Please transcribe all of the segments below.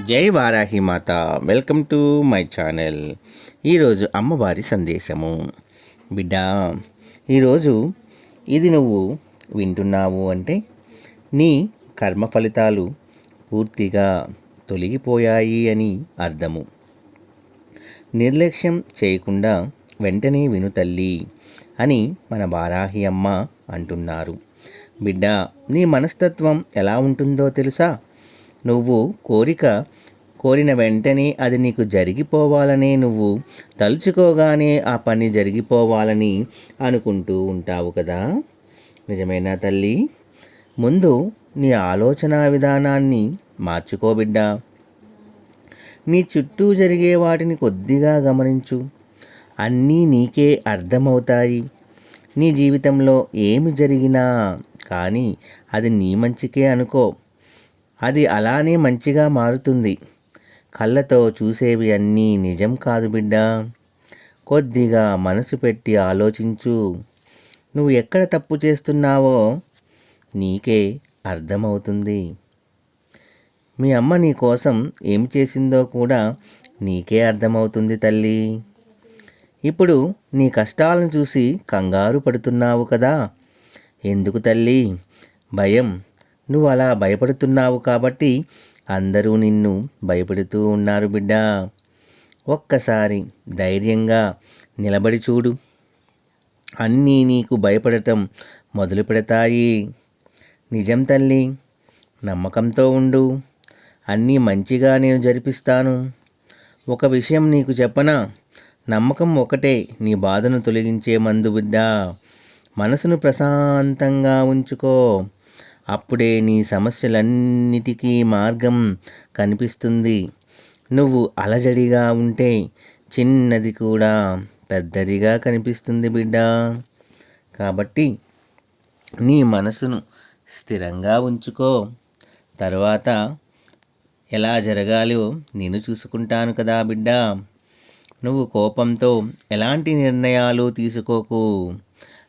జై వారాహి మాత. Welcome to my channel. ఈరోజు అమ్మవారి సందేశము. బిడ్డ ఈరోజు ఇది నువ్వు వింటున్నావు అంటే నీ కర్మ ఫలితాలు పూర్తిగా తొలగిపోయాయి అని అర్థము. నిర్లక్ష్యం చేయకుండా వెంటనే విను తల్లి అని మన వారాహి అమ్మ అంటున్నారు. బిడ్డ నీ మనస్తత్వం ఎలా ఉంటుందో తెలుసా? నువ్వు కోరిక కోరిన వెంటనే అది నీకు జరిగిపోవాలనే నువ్వు తలుచుకోగానే ఆ పని జరిగిపోవాలని అనుకుంటూ ఉంటావు కదా? నిజమేనా తల్లి? ముందు నీ ఆలోచన విధానాన్ని మార్చుకో బిడ్డా. నీ చుట్టూ జరిగే వాటిని కొద్దిగా గమనించు. అన్నీ నీకే అర్థమవుతాయి. నీ జీవితంలో ఏమి జరిగినా కానీ అది నీ మంచికే అనుకో. అది అలానే మంచిగా మారుతుంది. కళ్ళతో చూసేవి అన్నీ నిజం కాదు బిడ్డ. కొద్దిగా మనసు పెట్టి ఆలోచించు. నువ్వు ఎక్కడ తప్పు చేస్తున్నావో నీకే అర్థమవుతుంది. మీ అమ్మ నీ కోసం ఏం చేసిందో కూడా నీకే అర్థమవుతుంది తల్లి. ఇప్పుడు నీ కష్టాలను చూసి కంగారు పడుతున్నావు కదా. ఎందుకు తల్లి? భయం నువ్వు అలా భయపడుతున్నావు కాబట్టి అందరూ నిన్ను భయపెడుతూ ఉన్నారు బిడ్డ. ఒక్కసారి ధైర్యంగా నిలబడి చూడు. అన్నీ నీకు భయపడటం మొదలు పెడతాయి. నిజం తల్లి నమ్మకంతో ఉండు. అన్నీ మంచిగా నేను జరిపిస్తాను. ఒక విషయం నీకు చెప్పనా? నమ్మకం ఒకటే నీ బాధను తొలగించే మందు బిడ్డ. మనసును ప్రశాంతంగా ఉంచుకో. అప్పుడే నీ సమస్యలన్నిటికీ మార్గం కనిపిస్తుంది. నువ్వు అలజడిగా ఉంటే చిన్నది కూడా పెద్దదిగా కనిపిస్తుంది బిడ్డ. కాబట్టి నీ మనసును స్థిరంగా ఉంచుకో. తర్వాత ఎలా జరగాలో నేను చూసుకుంటాను కదా బిడ్డ. నువ్వు కోపంతో ఎలాంటి నిర్ణయాలు తీసుకోకు.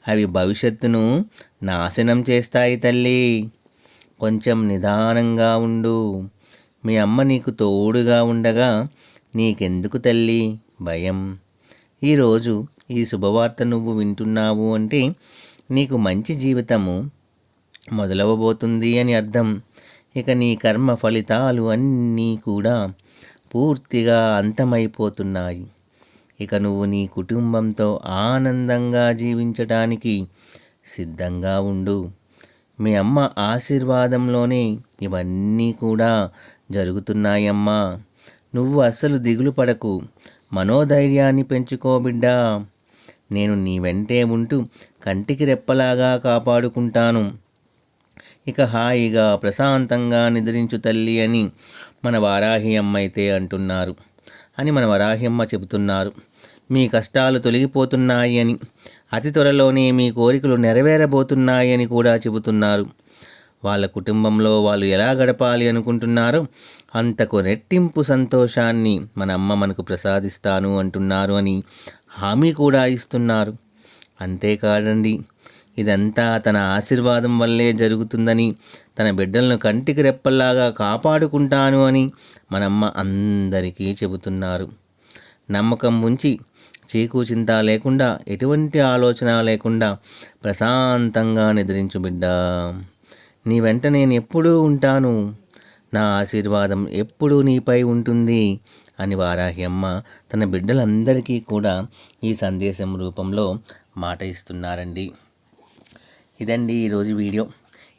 అవి భవిష్యత్తును నాశనం చేస్తాయి తల్లి. కొంచెం నిదానంగా ఉండు. మీ అమ్మ నీకు తోడుగా ఉండగా నీకెందుకు తల్లి భయం? ఈరోజు ఈ శుభవార్త నువ్వు వింటున్నావు అంటే నీకు మంచి జీవితము మొదలవబోతుంది అని అర్థం. ఇక నీ కర్మ ఫలితాలు అన్నీ కూడా పూర్తిగా అంతమైపోతున్నాయి. ఇక నువ్వు నీ కుటుంబంతో ఆనందంగా జీవించటానికి సిద్ధంగా ఉండు. మీ అమ్మ ఆశీర్వాదంలోనే ఇవన్నీ కూడా జరుగుతున్నాయమ్మా. నువ్వు అస్సలు దిగులు పడకు. మనోధైర్యాన్ని పెంచుకో బిడ్డా. నేను నీ వెంటే ఉంటూ కంటికి రెప్పలాగా కాపాడుకుంటాను. ఇక హాయిగా ప్రశాంతంగా నిద్రించు తల్లి అని మన వారాహి అమ్మ అయితే అంటున్నారు. అని మన వరాహి అమ్మ చెబుతున్నారు. మీ కష్టాలు తొలగిపోతున్నాయి అని. అతి త్వరలోనే మీ కోరికలు నెరవేరబోతున్నాయని కూడా చెబుతున్నారు. వాళ్ళ కుటుంబంలో వాళ్ళు ఎలా గడపాలి అనుకుంటున్నారో అంతకు రెట్టింపు సంతోషాన్ని మన అమ్మ మనకు ప్రసాదిస్తాను అంటున్నారు అని హామీ కూడా ఇస్తున్నారు. అంతేకాదండి ఇదంతా తన ఆశీర్వాదం వల్లే జరుగుతుందని తన బిడ్డలను కంటికి రెప్పల్లాగా కాపాడుకుంటాను అని మనమ్మ అందరికీ చెబుతున్నారు. నమ్మకం ఉంచి చీకు చింత లేకుండా ఎటువంటి ఆలోచన లేకుండా ప్రశాంతంగా నిద్రించు బిడ్డ. నీ వెంట నేను ఎప్పుడూ ఉంటాను. నా ఆశీర్వాదం ఎప్పుడూ నీపై ఉంటుంది అని వారాహి అమ్మ తన బిడ్డలందరికీ కూడా ఈ సందేశం రూపంలో మాట ఇస్తున్నారండి. ఇదండి ఈరోజు వీడియో.